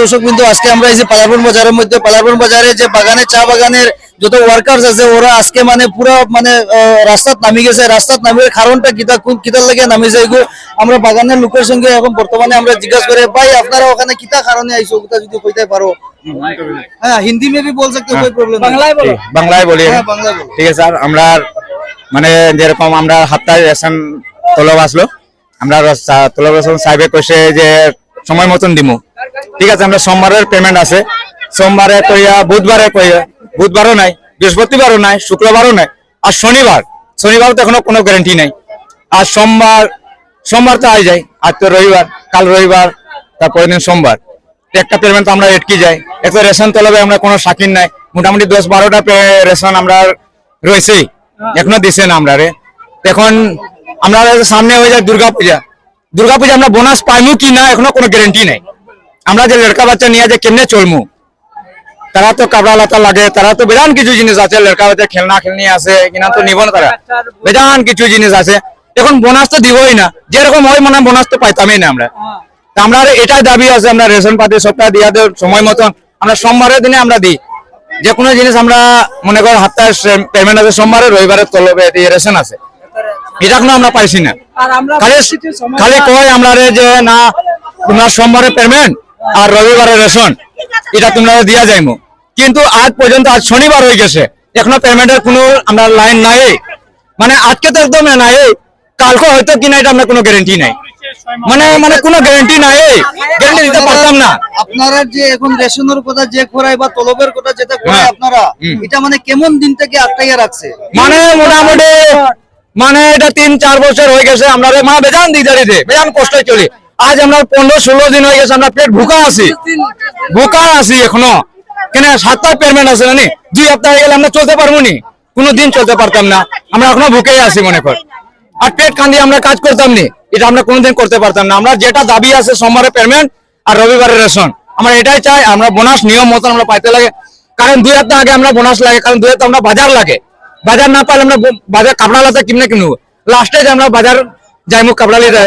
দর্শক বিন্দু আজকে আমরা এই যে পালারপুর বাজারের মধ্যে পালারপুর বাজারে যে বাগানে চা বাগানের যত ওয়ার্কার্স আছে ওরা আজকে মানে পুরো মানে রাস্তাত নামি গেছে। রাস্তাত নামি কারণটা কিতা কোন কিতার লাগে নামি যায় আমরা বাগানের লোকের সঙ্গে এখন বর্তমানে আমরা জিজ্ঞাসা করে ভাই আপনারা ওখানে কিতা কারণে আইসো ওটা যদি কইতে পারো? হ্যাঁ হিন্দি মে ভি বল সকতে কোই হ্যাঁ। প্রবলেম বাংলায় বলো। বাংলায় বলি। হ্যাঁ বাংলায় বলো। ঠিক আছে স্যার আমরা মানে যেরকম আমরা হাত্তায় রেশন তলব আসলো। আমরা তলব রেশন সাহেবে কইছে যে সময় মতন দিমু। ঠিক আছে, আমরা সোমবারের পেমেন্ট আছে। সোমবারে কইয়া বুধবারে কইয়া, বুধবারও নাই, বৃহস্পতিবারও নাই, শুক্রবারও নাই, আর শনিবার শনিবার তো এখনও কোনো গ্যারান্টি নাই। আর সোমবার সোমবার তো আই যায়, আজ তো রবিবার, কাল রবিবার, তারপরের দিন সোমবার। একটা পেমেন্ট তো আমরা এটকি যাই। এক তো রেশন তলবে আমরা কোনো সাকিন নাই। মোটামুটি দশ বারোটা রেশন আমরা রয়েছেই। এখনও দিছে না আমরা রে। এখন আমরা সামনে হয়ে যায় দুর্গা পূজা দুর্গা পূজা আমরা বোনাস পাইমু কি না এখনও কোনো গ্যারেন্টি নাই। আমরা যে লড়কা বাচ্চা নিয়ে যে কেমনে চলমু? তারা তো কাপড়া লাতা লাগে তারা তো বেজান কিছু জিনিস আছে লড়কা বাচ্চা খেলনা খেলনি আছে কিনা তো নিব না তারা। বেজান কিছু জিনিস আছে। এখন বোনাস তো দিবই না। যেরকম হয় মানে বোনাস তো পাইতামই না আমরা। আমরা এটাই দাবি আছে আমরা রেশন পাতি সপ্তাহ দিয়া দেব সময় মতন। আমরা সোমবারের দিনে আমরা দিই। যে কোনো জিনিস আমরা মনে কর হাপ্তায় পেমেন্ট আছে সোমবারে রবিবারে তলবে রেশন আছে। এটা এখনও আমরা পাইছি না। খালি খালি কয় আমরা যে না তোমরা সোমবারে পেমেন্ট আর রবিবারে রেশন এটা তোমরা দিয়া যাইমু। কিন্তু আজ পর্যন্ত আজ শনিবার হয়ে গেছে। এখনও পেমেন্টের কোনো আমরা লাইন নাই। মানে আজকে তো একদম নাই। কালকে হয়তো কিনা এটা আমরা কোনো গ্যারেন্টি নাই। মানে মানে কোনো গ্যারেন্টি নাই। গ্যারেন্টি দিতে পারতাম না। আপনারা যে এখন রেশনের কথা যে করায় বা তলবের কথা যেটা করায় হ্যাঁ। আপনারা এটা মানে কেমন দিন থেকে আটকাইয়া রাখছে? মানে মোটামুটি মানে এটা তিন চার বছর হয়ে গেছে। আমরা মা বেজান দিদারিতে বেজান কষ্ট চলি। আজ আমরা পনেরো ষোলো দিন হয়ে গেছে, আমরা পেট ভুকা আছি। ভুকা আছি এখনও। কেন সাতটা পেমেন্ট আছে না দুই সপ্তাহ হয়ে গেলে আমরা চলতে পারব নি। কোনো দিন চলতে পারতাম না। আমরা এখনও ভুকেই আছি, মনে কর। আর পেট কান্দি আমরা কাজ করতাম নি। এটা আমরা কোনোদিন করতে পারতাম না। আমরা যেটা দাবি আছে সোমবারে পেমেন্ট আর রবিবারে রেশন। আমরা এটাই চাই, আমরা বোনাস নিয়ম মতন আমরা পাইতে লাগে। কারণ দুই সপ্তাহ আগে আমরা বোনাস লাগে, কারণ দুই সপ্তাহ আমরা বাজার লাগে। বাজার না পাইলে আমরা বাজার কাপড়া লাতা কিনে কিনবো। লাস্টে যে আমরা বাজার যাইমু কাপড়া লিতে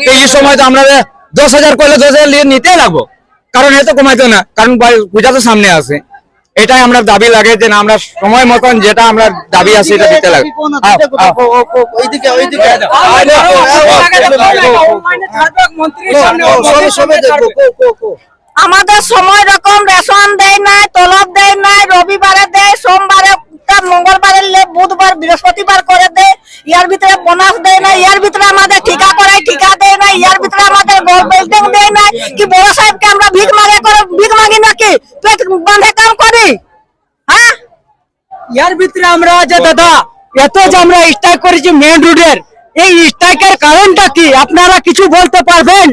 তো এই সময় তো আমরা দশ হাজার করলে দশ হাজার নিয়ে নিতেই লাগবো কারণ এত কমাইতো না কারণ পূজা তো সামনে আছে এটাই আমরা দাবি লাগে যে না আমরা সময় মতন যেটা আমরা দাবি আছে এটা দিতে লাগে। আমাদের সময় রকম রেশন দেয় নাই তলব দেয় নাই রবিবারে দেয় সোমবারে তা মঙ্গলবারে লে বুধবার বৃহস্পতিবার করে ইয়ার ভিতরে বোনাস দেয় না ইয়ার ভিতরে আমাদের ঠিকা করায় ঠিকা দেয় না ইয়ার ভিতরে আমাদের বিল্ডিং দেয় না কি বড় সাহেবকে আমরা ভিক মাগে করে ভিক মাগি নাকি? পেট বাঁধে কাম করি। হ্যাঁ? ইয়ার ভিতরে আমরা যে দাদা এত যে আমরা স্ট্রাইক করেছি মেন রোডের এই স্ট্রাইকের কারণটা কি? আপনারা কিছু বলতে পারবেন?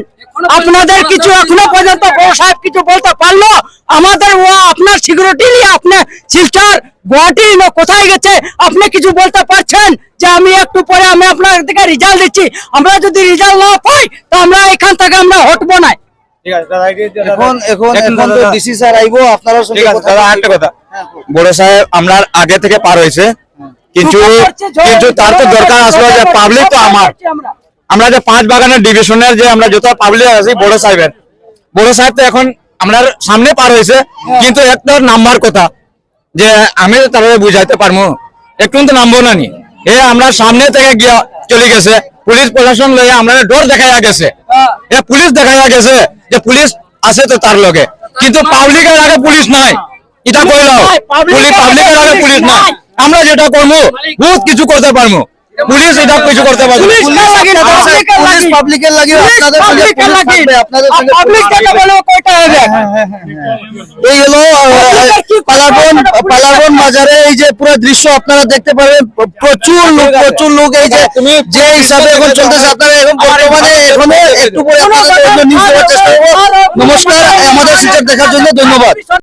আপনাদের কিছু এখনও পর্যন্ত বড় সাহেব কিছু বলতে পারল? আমাদের ও আপনার সিকিউরিটি নিয়ে আপনার সিস্টার গুয়াহাটি না কোথায় গেছে আপনি কিছু বলতে পারছেন? যে আমি একটু পরে আমি আপনার থেকে রেজাল্ট দিচ্ছি। আমরা যদি রেজাল্ট না পাই তো আমরা এখান থেকে আমরা হটবো না। বড় সাহেব আমরা আগে থেকে পার হয়েছে। কিন্তু কিন্তু তার তো দরকার আসলো যে পাবলিক তো আমার। আমরা। যে পাঁচ বাগানের ডিভিশনের যে আমরা যত পাবলিক আছি বড় সাহেবের। বড় সাহেব তো এখন আমরা সামনে পার হয়েছে। কিন্তু একটা নাম্বার কথা যে আমি তারা বুঝাইতে পারব একটু তো নামবো না নি। এ আমরা সামনে থেকে গিয়া চলে গেছে পুলিশ প্রশাসন লয়ে আমরা ডর দেখাইয়া গেছে। এ পুলিশ দেখাইয়া গেছে যে পুলিশ আছে তো তার লগে। কিন্তু পাবলিকের আগে পুলিশ নাই। এটা কইলাও পুলিশ পাবলিকের আগে পুলিশ নাই। আমরা যেটা করব বহুত কিছু করতে পারব পুলিশ এটা কিছু করতে পারব। না। পুলিশ পাবলিকের লাগি। আপনাদের পাবলিকের লাগি। আপনাদের সঙ্গে পাবলিক থাকবে। বলব কয়টা? এই হলো পালাবন পালাবন বাজারে এই যে পুরো দৃশ্য আপনারা দেখতে পারেন প্রচুর লোক প্রচুর লোক এই যে যে হিসাবে এখন চলতেছে আপনারা এখন বর্তমানে এখনও একটু পরে আপনাদের নিউজ দেওয়ার চেষ্টা করব। নমস্কার আমাদের সুযোগ দেখার জন্য ধন্যবাদ।